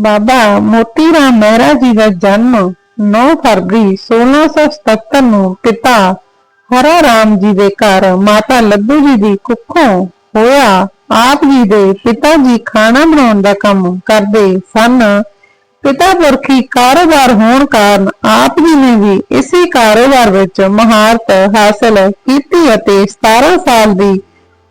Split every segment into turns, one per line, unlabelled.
ਬਾਬਾ ਮੋਤੀ ਰਾਮ ਮਹਿਰਾ ਜੀ ਦਾ ਜਨਮ 9 ਫਰਵਰੀ 1677 ਨੂੰ ਪਿਤਾ ਹਰਾ ਰਾਮ ਜੀ ਦੇ ਘਰ ਮਾਤਾ ਲੱਡੂ ਜੀ ਦੀ ਕੁੱਖੋਂ ਹੋਇਆ। ਆਪ ਜੀ ਦੇ ਪਿਤਾ ਜੀ ਖਾਣਾ ਬਣਾਉਣ ਦਾ ਕੰਮ ਕਰਦੇ ਸਨ। ਪਿਤਾ ਪੁਰਖੀ ਕਾਰੋਬਾਰ ਹੋਣ ਕਾਰਨ ਆਪ ਜੀ ਨੇ ਵੀ ਇਸੇ ਕਾਰੋਬਾਰ ਵਿੱਚ ਮਹਾਰਤ ਹਾਸਲ ਕੀਤੀ ਅਤੇ 17 ਸਾਲ ਦੀ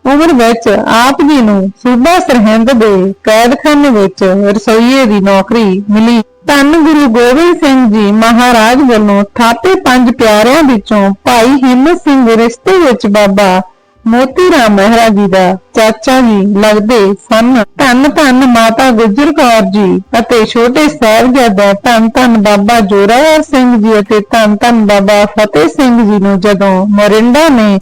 ਉਮਰ ਵਿੱਚ ਆਪ ਜੀ ਨੂੰ ਸੂਬਾ ਸਰਹਿੰਦ ਦੇ ਕੈਦਖਾਨੇ ਵਿੱਚ ਰਸੋਈਏ ਦੀ ਨੌਕਰੀ ਮਿਲੀ। ਧੰਨ ਗੁਰੂ ਗੋਬਿੰਦ ਸਿੰਘ ਜੀ ਮਹਾਰਾਜ ਵੱਲੋਂ ਥਾਪੇ ਪੰਜ ਪਿਆਰਿਆਂ ਵਿੱਚੋਂ ਭਾਈ ਹਿੰਮਤ ਸਿੰਘ ਰਿਸ਼ਤੇ ਵਿੱਚ ਬਾਬਾ ਮੋਤੀ ਰਾਮ ਮਹਿਰਾ ਜੀ ਦਾ ਚਾਚਾ ਜੀ ਲੱਗਦੇ ਸਨ। ਧੰਨ ਧੰਨ ਮਾਤਾ ਗੁਜਰ ਕੌਰ ਜੀ ਅਤੇ ਛੋਟੇ ਸਾਹਿਬਜ਼ਾਦਾ ਧੰਨ ਧੰਨ ਬਾਬਾ ਜੋਰਾਵਰ ਸਿੰਘ ਜੀ ਅਤੇ ਧੰਨ ਧੰਨ ਬਾਬਾ ਫਤਿਹ ਸਿੰਘ ਜੀ ਨੂੰ ਜਦੋਂ ਮੋਰਿੰਡਾ ਨੇ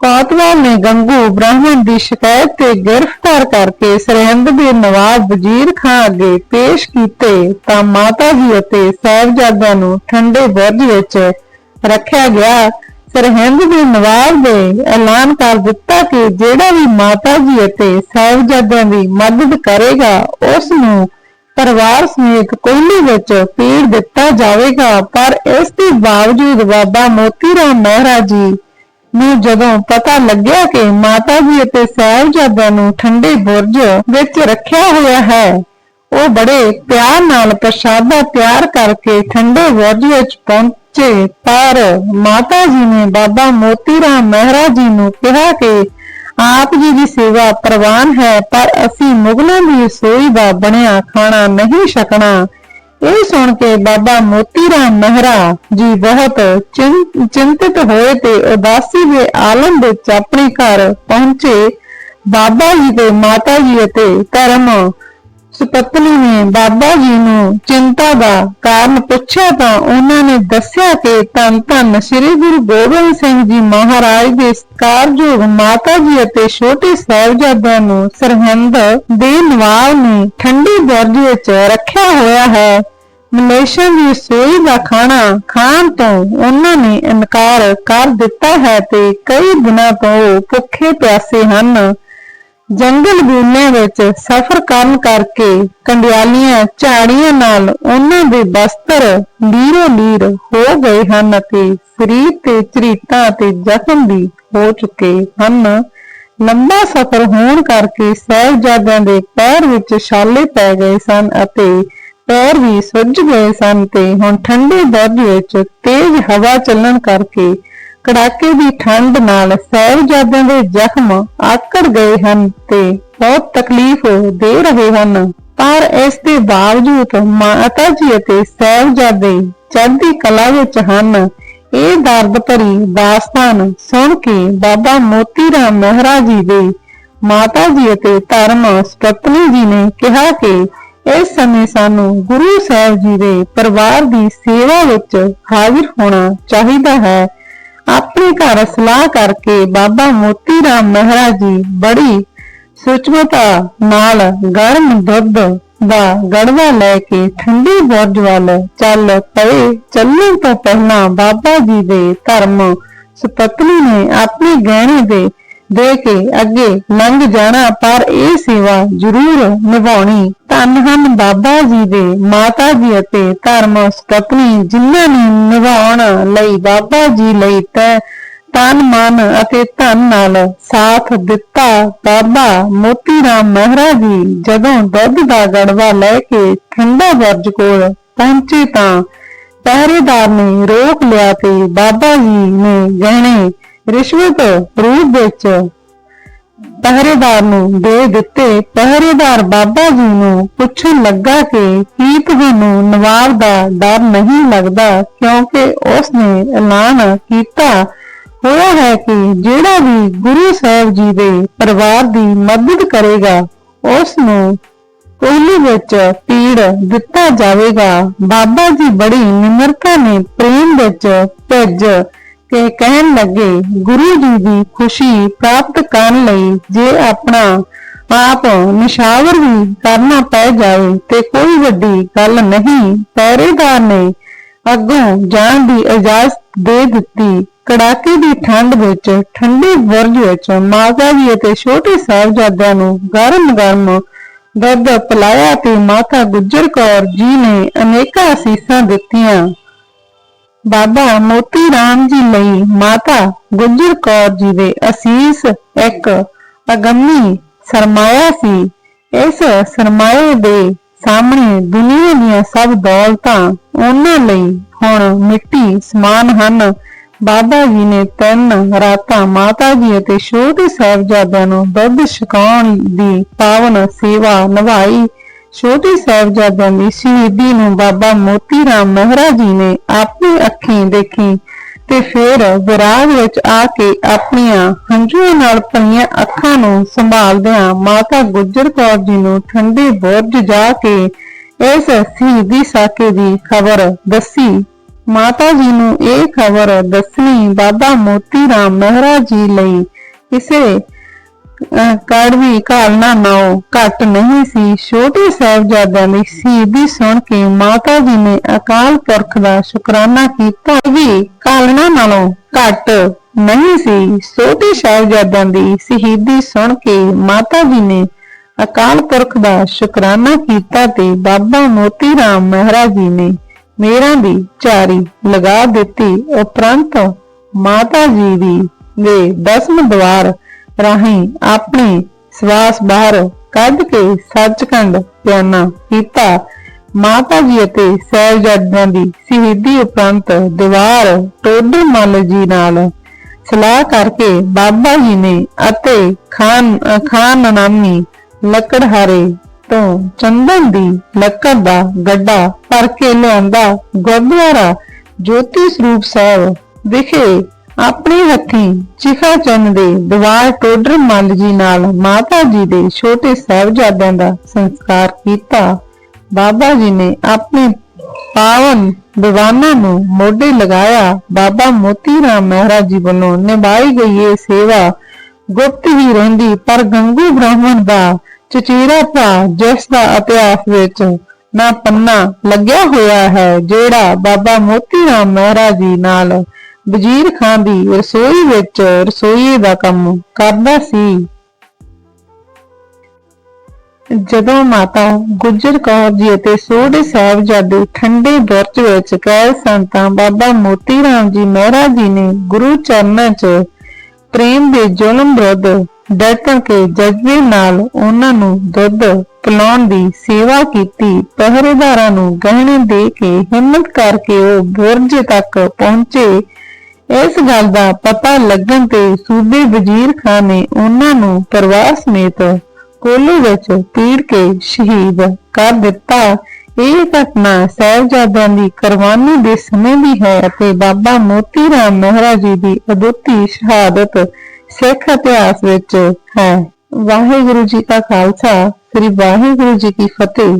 ਕੋਤਵਾਲ ਨੇ ਗੰਗੂ ਬ੍ਰਾਹਮਣ ਦੀ ਸ਼ਿਕਾਇਤ ਤੇ ਗ੍ਰਿਫਤਾਰ ਕਰਕੇ ਸਰਹਿੰਦ ਦੇ ਨਵਾਬ ਵਜ਼ੀਰ ਖਾਨ ਅੱਗੇ ਪੇਸ਼ ਕੀਤੇ ਤਾਂ ਮਾਤਾ ਜੀ ਅਤੇ ਸਾਹਿਬਜ਼ਾਦਿਆਂ ਨੂੰ ਠੰਡੇ ਬੁਰਜ ਵਿੱਚ ਰੱਖਿਆ ਗਿਆ। ਸਰਹਿੰਦ ਦੇ ਨਵਾਬ ਦੇ ਐਲਾਨ ਕਰ ਦਿੱਤਾ ਕਿ ਜਿਹੜਾ ਵੀ ਮਾਤਾ ਜੀ ਅਤੇ ਸਾਹਿਬਜ਼ਾਦਿਆਂ ਦੀ ਮਦਦ ਕਰੇਗਾ, ਉਸ ਨੂੰ ਪਰਿਵਾਰ ਸਮੇਤ ਕੋਹਲੀ ਵਿੱਚ ਪੀੜ ਦਿੱਤਾ ਜਾਵੇਗਾ। ਪਰ ਇਸ ਦੇ ਬਾਵਜੂਦ ਬਾਬਾ ਮੋਤੀ ਰਾਮ ਮਹਿਰਾ ਜੀ ਨੂੰ ਜਦੋਂ ਪਤਾ ਲੱਗਿਆ ਕਿ ਮਾਤਾ ਜੀ ਅਤੇ ਸਾਹਿਬਜ਼ਾਦਿਆਂ ਨੂੰ ਠੰਡੇ ਬੁਰਜ ਵਿੱਚ ਰੱਖਿਆ ਹੋਇਆ ਹੈ, ਉਹ ਬੜੇ ਪਿਆਰ ਨਾਲ ਪ੍ਰਸ਼ਾਦਾ ਤਿਆਰ ਕਰਕੇ ਠੰਡੇ ਬੁਰਜ ਵਿੱਚ ਪਹੁੰਚੇ ਪਰ ਮਾਤਾ ਜੀ ਨੇ ਬਾਬਾ ਮੋਤੀ ਰਾਮ ਮਹਿਰਾ ਜੀ ਨੂੰ ਕਿਹਾ ਕਿ ਆਪ ਜੀ ਦੀ ਸੇਵਾ ਪ੍ਰਵਾਨ ਹੈ, ਪਰ ਅਸੀਂ ਮੁਗਲਾਂ ਦੀ ਰਸੋਈ ਦਾ ਬਣਿਆ ਖਾਣਾ ਨਹੀਂ ਛਕਣਾ। ਇਹ ਸੁਣ ਕੇ ਬਾਬਾ ਮੋਤੀ ਰਾਮ ਮਹਿਰਾ ਜੀ ਬਹੁਤ ਚਿੰ- ਚਿੰਤਿਤ ਹੋਏ ਤੇ ਉਦਾਸੀ ਦੇ ਆਲਮ ਵਿੱਚ ਆਪਣੇ ਘਰ ਪਹੁੰਚੇ। ਬਾਬਾ ਜੀ ਦੇ ਮਾਤਾ ਜੀ ਅਤੇ ਧਰਮ ਸੁਪਤਨੀ ਨੇ ਬਾਬਾ ਜੀ ਨੂੰ ਚਿੰਤਾ ਦਾ ਕਾਰਨ ਪੁੱਛਿਆ ਤਾਂ ਉਹਨਾਂ ਨੇ ਦੱਸਿਆ ਕਿ ਧੰਨ ਧੰਨ ਸ੍ਰੀ ਗੁਰੂ ਗੋਬਿੰਦ ਸਿੰਘ ਜੀ ਮਹਾਰਾਜ ਦੇ ਸਤਿਕਾਰਯੋਗ ਮਾਤਾ ਜੀ ਅਤੇ ਛੋਟੇ ਸਾਹਿਬਜ਼ਾਦਿਆਂ ਨੂੰ ਸਰਹੰਦ ਦੇ ਨਵਾਬ ਨੇ ਠੰਡੀ ਬੁਰਜ ਵਿੱਚ ਰੱਖਿਆ ਹੋਇਆ ਹੈ। ਮਲੇਸ਼ੀਆ ਦੀ ਸੋਈ ਦਾ ਖਾਣਾ ਖਾਣ ਤੋਂ ਉਹਨਾਂ ਨੇ ਇਨਕਾਰ ਕਰ ਦਿੱਤਾ ਹੈ ਤੇ ਕਈ ਦਿਨਾਂ ਤੋਂ ਭੁੱਖੇ ਪਿਆਸੇ ਹਨ। ਜੰਗਲ ਬੂਨੇ ਵਿੱਚ ਸਫ਼ਰ ਕਰਨ ਕਰਕੇ ਕੰਡਿਆਲੀਆਂ, ਝਾੜੀਆਂ ਨਾਲ ਉਹਨਾਂ ਦੇ ਬਸਤਰ ਲੀਰੋ ਲੀਰ ਹੋ ਗਏ ਹਨ ਅਤੇ ਸਰੀਰ ਤੇ ਝਰੀਟਾਂ ਤੇ ਜ਼ਖਮ ਵੀ ਹੋ ਚੁੱਕੇ ਹਨ। ਲੰਬਾ ਸਫ਼ਰ ਹੋਣ ਕਰਕੇ ਸਹਿਬਜ਼ਾਦਿਆਂ ਦੇ ਪੈਰ ਵਿੱਚ ਛਾਲੇ ਪੈ ਗਏ ਸਨ ਅਤੇ ਪੈਰ ਵੀ ਸੁੱਜ ਗਏ ਸਨ ਤੇ ਹੁਣ ਠੰਡੇ ਬੁਰਜ ਵਿੱਚ ਤੇਜ਼ ਹਵਾ ਚੱਲਣ ਕਰਕੇ ਕੜਾਕੇ ਦੀ ਠੰਡ ਨਾਲ ਸਹਿਬਜ਼ਾਦਿਆਂ ਦੇ ਜ਼ਖਮ ਆਕੜ ਗਏ ਹਨ ਤੇ ਬਹੁਤ ਤਕਲੀਫ ਦੇ ਰਹੇ ਹਨ। ਪਰ ਇਸ ਦੇ ਬਾਵਜੂਦ ਮਾਤਾ ਜੀ ਅਤੇ ਸਹਿਬਜ਼ਾਦੇ ਚੜ੍ਹਦੀ ਕਲਾ ਵਿੱਚ ਹਨ। ਇਹ ਦਰਦ ਭਰੀ ਦਾਸਤਾਨ ਸੁਣ ਕੇ ਬਾਬਾ ਮੋਤੀ ਰਾਮ ਮਹਿਰਾ ਜੀ ਦੇ ਮਾਤਾ ਜੀ ਅਤੇ ਧਰਮ ਸਪਤਨੀ ਜੀ ਨੇ ਕਿਹਾ ਕਿ ਇਸ ਸਮੇਂ ਸਾਨੂੰ ਗੁਰੂ ਸਾਹਿਬ ਜੀ ਦੇ ਪਰਿਵਾਰ ਦੀ ਸੇਵਾ ਵਿੱਚ ਹਾਜ਼ਰ ਹੋਣਾ ਚਾਹੀਦਾ ਹੈ। ਆਪਣੇ ਘਰ ਸਲਾਹ ਕਰਕੇ ਬਾਬਾ ਮੋਤੀ ਰਾਮ ਮਹਿਰਾ ਜੀ ਬੜੀ ਸੂਚਮਤਾ ਨਾਲ ਗਰਮ ਦੁੱਧ ਦਾ ਗੜਵਾ ਲੈ ਕੇ ਠੰਡੀ ਬੁਰਜ ਵੱਲ ਚੱਲ ਪਏ। ਚੱਲਣ ਤੋਂ ਪਹਿਲਾਂ ਬਾਬਾ ਜੀ ਦੇ ਧਰਮ ਸੁਪਤਨੀ ਨੇ ਆਪਣੇ ਗਹਿਣੇ ਦੇ ਦੇ ਕੇ ਅੱਗੇ ਲੰਘ ਜਾਣਾ, ਪਰ ਇਹ ਸੇਵਾ ਜ਼ਰੂਰ ਨਿਭਾਉਣੀ। ਧੰਨ ਹਨ ਬਾਬਾ ਜੀ ਦੇ, ਮਾਤਾ ਜੀ ਅਤੇ ਧਰਮ ਸੁਪਤਨੀ ਜਿਨ੍ਹਾਂ ਨੇ ਨਿਭਾਉਣ ਲਈ, ਬਾਬਾ ਜੀ ਲਈ ਤੈ ਤਨ, ਮਨ ਅਤੇ ਧਨ ਨਾਲ ਸਾਥ ਦਿੱਤਾ। ਬਾਬਾ ਮੋਤੀ ਰਾਮ ਮਹਿਰਾ ਜੀ ਜਦੋਂ ਦੁੱਧ ਦਾ ਗੜਵਾ ਲੈ ਕੇ ਠੰਡਾ ਬੁਰਜ ਕੋਲ ਪਹੁੰਚੇ ਤਾਂ ਪਹਿਰੇਦਾਰ ਨੇ ਰੋਕ ਲਿਆ ਤੇ ਬਾਬਾ ਜੀ ਨੇ ਗਹਿਣੇ ਰਿਸ਼ਵਤ ਰੂਪ ਵਿੱਚ ਪਹਿਰੇਦਾਰ ਨੂੰ ਦੇ ਦਿੱਤੇ। ਪਹਿਰੇਦਾਰ ਬਾਬਾ ਜੀ ਨੂੰ ਪੁੱਛਣ ਲੱਗਾ ਕਿ ਕੀ ਤੁਹਾਨੂੰ ਨਵਾਬ ਦਾ ਡਰ ਨਹੀਂ ਲੱਗਦਾ ਕਿਉਂਕਿ ਉਸ ਨੇ ਐਲਾਨ ਕੀਤਾ। ਹੋਇਆ ਹੈ ਕਿ ਜਿਹੜਾ ਵੀ ਗੁਰੂ ਸਾਹਿਬ ਜੀ ਦੇ ਪਰਿਵਾਰ ਦੀ ਮਦਦ ਕਰੇਗਾ ਉਸ ਨੂੰ ਕੋਹਲੀ ਵਿੱਚ ਪੀੜ ਦਿੱਤਾ ਜਾਵੇਗਾ। ਬਾਬਾ ਜੀ ਬੜੀ ਨਿਮਰਤਾ ਨੇ ਪ੍ਰੇਮ ਵਿੱਚ ਭਿੱਜ ਕੇ ਕਹਿਣ ਲੱਗੇ, ਗੁਰੂ ਜੀ ਦੀ ਖੁਸ਼ੀ ਪ੍ਰਾਪਤ ਕਰਨ ਲਈ ਜੇ ਆਪਣਾ ਆਪ ਨਿਸ਼ਾਵਰ ਵੀ ਕਰਨਾ ਪੈ ਜਾਵੇ ਤੇ ਕੋਈ ਵੱਡੀ ਗੱਲ ਨਹੀਂ, ਪਹਿਰੇਦਾਰ ਨੇ ਅੱਗੋਂ ਜਾਣ ਦੀ ਇਜਾਜ਼ਤ ਦੇ ਦਿੱਤੀ। ਕੜਾਕੇ ਦੀ ਠੰਡ ਵਿੱਚ, ਠੰਡੇ ਬੁਰਜ ਵਿੱਚ ਮਾਤਾ ਜੀ ਅਤੇ ਛੋਟੇ ਸਾਹਿਬਜ਼ਾਦਿਆਂ ਨੂੰ ਗਰਮ-ਗਰਮ ਦੁੱਧ ਪਿਲਾਇਆ ਤੇ ਮਾਤਾ ਗੁਜਰ ਕੌਰ ਜੀ ਨੇ ਅਨੇਕਾਂ ਅਸੀਸਾਂ ਦਿੱਤੀਆਂ। ਬਾਬਾ ਮੋਤੀ ਰਾਮ ਜੀ ਲਈ ਮਾਤਾ ਗੁਜਰ ਕੌਰ ਜੀ ਦੇ ਅਸੀਸ ਇੱਕ ਅਗੰਮੀ ਸਰਮਾਇਆ ਸੀ। ਇਸ ਸਰਮਾਏ ਦੇ ਸਾਹਮਣੇ ਦੁਨੀਆ ਦੀਆਂ ਸਭ ਦੌਲਤਾਂ ਉਹਨਾਂ ਲਈ ਹੁਣ ਮਿੱਟੀ ਸਮਾਨ ਹਨ। ਬਾਬਾ ਜੀ ਨੇ ਤਿੰਨ ਰਾਤਾਂ ਮਾਤਾ ਜੀ ਅਤੇ ਛੋਟੇ ਸਾਹਿਬਜ਼ਾਦਿਆਂ ਨੂੰ ਦੁੱਧ ਛਕਾਉਣ ਦੀ ਪਾਵਨ ਸੇਵਾ ਨਿਭਾਈ। ਛੋਟੇ ਸਾਹਿਬਜ਼ਾਦਿਆਂ ਦੀ ਸ਼ਹੀਦੀ ਨੂੰ ਬਾਬਾ ਮੋਤੀ ਰਾਮ ਮਹਿਰਾ ਜੀ ਨੇ ਆਪਣੀ ਅੱਖੀਂ ਦੇਖੀ ਤੇ ਫਿਰ ਵਿਰਾਗ ਵਿੱਚ ਆ ਕੇ ਆਪਣੀਆਂ ਹੰਝੂਆਂ ਨਾਲ ਭਰੀਆਂ ਅੱਖਾਂ ਨੂੰ ਸੰਭਾਲਦਿਆਂ ਮਾਤਾ ਗੁਜਰ ਕੌਰ ਜੀ ਨੂੰ ਠੰਡੇ ਬੁਰਜ ਜਾ ਕੇ ਇਸ ਸ਼ਹੀਦੀ ਸਾਕੇ ਦੀ ਖਬਰ ਦੱਸੀ। ਮਾਤਾ ਜੀ ਨੂੰ ਇਹ ਖਬਰ ਦੱਸਣੀ ਬਾਬਾ ਮੋਤੀ ਰਾਮ ਮਹਿਰਾ ਜੀ ਲਈ ਕਿਸੇ ਅਹ ਕੜਵੀ ਕਾਲਨਾ ਨਾਲੋਂ ਘੱਟ ਨਹੀਂ ਸੀ। ਛੋਟੇ ਸਾਹਿਬਜ਼ਾਦਿਆਂ ਦੀ ਸ਼ਹੀਦੀ ਸੁਣ ਕੇ ਮਾਤਾ ਜੀ ਨੇ ਅਕਾਲ ਪੁਰਖ ਦਾ ਸ਼ੁਕਰਾਨਾ ਕੀਤਾ। ਵੀ ਕਾਲਨਾ ਨਾਲੋਂ ਘੱਟ ਨਹੀਂ ਸੀ। ਛੋਟੇ ਸਾਹਿਬਜ਼ਾਦਿਆਂ ਦੀ ਸ਼ਹੀਦੀ ਸੁਣ ਕੇ ਮਾਤਾ ਜੀ ਨੇ ਅਕਾਲ ਪੁਰਖ ਦਾ ਸ਼ੁਕਰਾਨਾ ਕੀਤਾ ਤੇ ਬਾਬਾ ਮੋਤੀ ਰਾਮ ਮਹਿਰਾ ਜੀ ਨੇ ਮੇਰਾ ਦੀ ਚਾਰੀ ਲਗਾ ਦਿੱਤੀ। ਉਪਰੰਤ ਮਾਤਾ ਜੀ ਦੀ ਦੇ ਦਸਮ ਦਵਾਰ ਰਾਹੀਂ ਆਪਣੀ ਸਵਾਸ ਬਾਹਰ ਕੱਢ ਕੇ ਸੱਚਖੰਡ ਪਿਆਨਾ ਕੀਤਾ। ਮਾਤਾ ਜੀ ਅਤੇ ਸਹਿਬਜ਼ਾਦਿਆਂ ਦੀ ਸ਼ਹੀਦੀ ਉਪਰੰਤ ਦੀਵਾਰ ਟੋਡਰ ਮੱਲ ਜੀ ਨਾਲ ਸਲਾਹ ਕਰਕੇ ਬਾਬਾ ਜੀ ਨੇ ਅਤੇ ਖਾਨ ਖਾਨ ਨਾਮੀ ਲੱਕੜਹਾਰੇ ਤੋਂ ਚੰਦਨ ਦੀ ਲੱਕੜ ਦਾ ਗੱਡਾ ਭਰ ਕੇ ਲਿਆਂਦਾ। ਗੁਰਦੁਆਰਾ ਜੋਤੀ ਸਰੂਪ ਸਾਹਿਬ ਵਿਖੇ ਆਪਣੇ ਹੱਥੀਂ ਚਿਖਾ ਚੰਨ ਦੇ ਦੀਵਾਰ ਟੋਡਰ ਮੱਲ ਜੀ ਨਾਲ ਮਾਤਾ ਜੀ ਦੇ ਛੋਟੇ ਸਾਹਿਬਜ਼ਾਦਿਆਂ ਦਾ ਸੰਸਕਾਰ ਕੀਤਾ। ਬਾਬਾ ਜੀ ਨੇ ਆਪਣੇ ਪਾਵਨ ਦੀਵਾਨਾਂ ਨੂੰ ਮੋਢੇ ਲਗਾਇਆ। ਬਾਬਾ ਮੋਤੀ ਰਾਮ ਮਹਿਰਾ ਜੀ ਵੱਲੋਂ ਨਿਭਾਈ ਗਈ ਇਹ ਸੇਵਾ ਗੁਪਤ ਹੀ ਰਹਿੰਦੀ, ਪਰ ਗੰਗੂ ਬ੍ਰਾਹਮਣ ਦਾ ਚਚੇਰਾ ਭਰਾ ਜਿਸ ਦਾ ਇਤਿਹਾਸ ਵਿੱਚ ਨਾ ਪੰਨਾ ਲੱਗਿਆ ਹੋਇਆ ਹੈ, ਜਿਹੜਾ ਬਾਬਾ ਮੋਤੀ ਰਾਮ ਮਹਿਰਾ ਜੀ ਨਾਲ ਵਜ਼ੀਰ ਖਾਂ ਦੀ ਰਸੋਈ ਵਿੱਚ ਰਸੋਈਏ ਦਾ ਕੰਮ ਕਰਦਾ ਸੀ। ਜਦੋਂ ਮਾਤਾ ਗੁਜਰ ਕੌਰ ਜੀ ਅਤੇ ਸੋਢੇ ਸਾਹਿਬਜ਼ਾਦੇ ਠੰਡੇ ਬੁਰਜ ਵਿੱਚ ਗਏ ਸਨ ਤਾਂ ਬਾਬਾ ਮੋਤੀ ਰਾਮ ਜੀ ਮਹਿਰਾ ਜੀ ਨੇ ਗੁਰੂ ਚਰਨਾਂ 'ਚ ਪ੍ਰੇਮ ਦੇ ਜ਼ੁਲਮ ਵਿਰੁੱਧ ਡਟਣ ਕੇ ਜਜ਼ਬੇ ਨਾਲ ਉਹਨਾਂ ਨੂੰ ਦੁੱਧ ਪਿਲਾਉਣ ਦੀ ਸੇਵਾ ਕੀਤੀ। ਪਹਿਰੇਦਾਰਾਂ ਨੂੰ ਗਹਿਣੇ ਦੇ ਕੇ ਹਿੰਮਤ ਕਰਕੇ ਉਹ ਬੁਰਜ ਤੱਕ ਪਹੁੰਚੇ। ਇਸ ਗੱਲ ਦਾ ਪਤਾ ਲੱਗਣ ਤੇ ਸੂਬੇ ਵਜ਼ੀਰ ਖਾਨ ਨੇ ਉਹਨਾਂ ਨੂੰ ਪਰਿਵਾਰ ਸਮੇਤ ਕੋਲੇ ਵਿੱਚ ਪੀੜ ਕੇ ਸ਼ਹੀਦ ਕਰ ਦਿੱਤਾ। ਇਹ ਘਟਨਾ ਸਾਹਿਬਜ਼ਾਦਿਆਂ ਦੀ ਕੁਰਬਾਨੀ ਦੇ ਸਮੇਂ ਦੀ ਹੈ ਅਤੇ ਬਾਬਾ ਮੋਤੀ ਰਾਮ ਮਹਿਰਾ ਜੀ ਦੀ ਅਦੁੱਤੀ ਸ਼ਹਾਦਤ ਸਿੱਖ ਇਤਿਹਾਸ ਵਿੱਚ ਹੈ। ਵਾਹਿਗੁਰੂ ਜੀ ਕਾ ਖਾਲਸਾ, ਸ੍ਰੀ ਵਾਹਿਗੁਰੂ ਜੀ ਕੀ ਫਤਿਹ।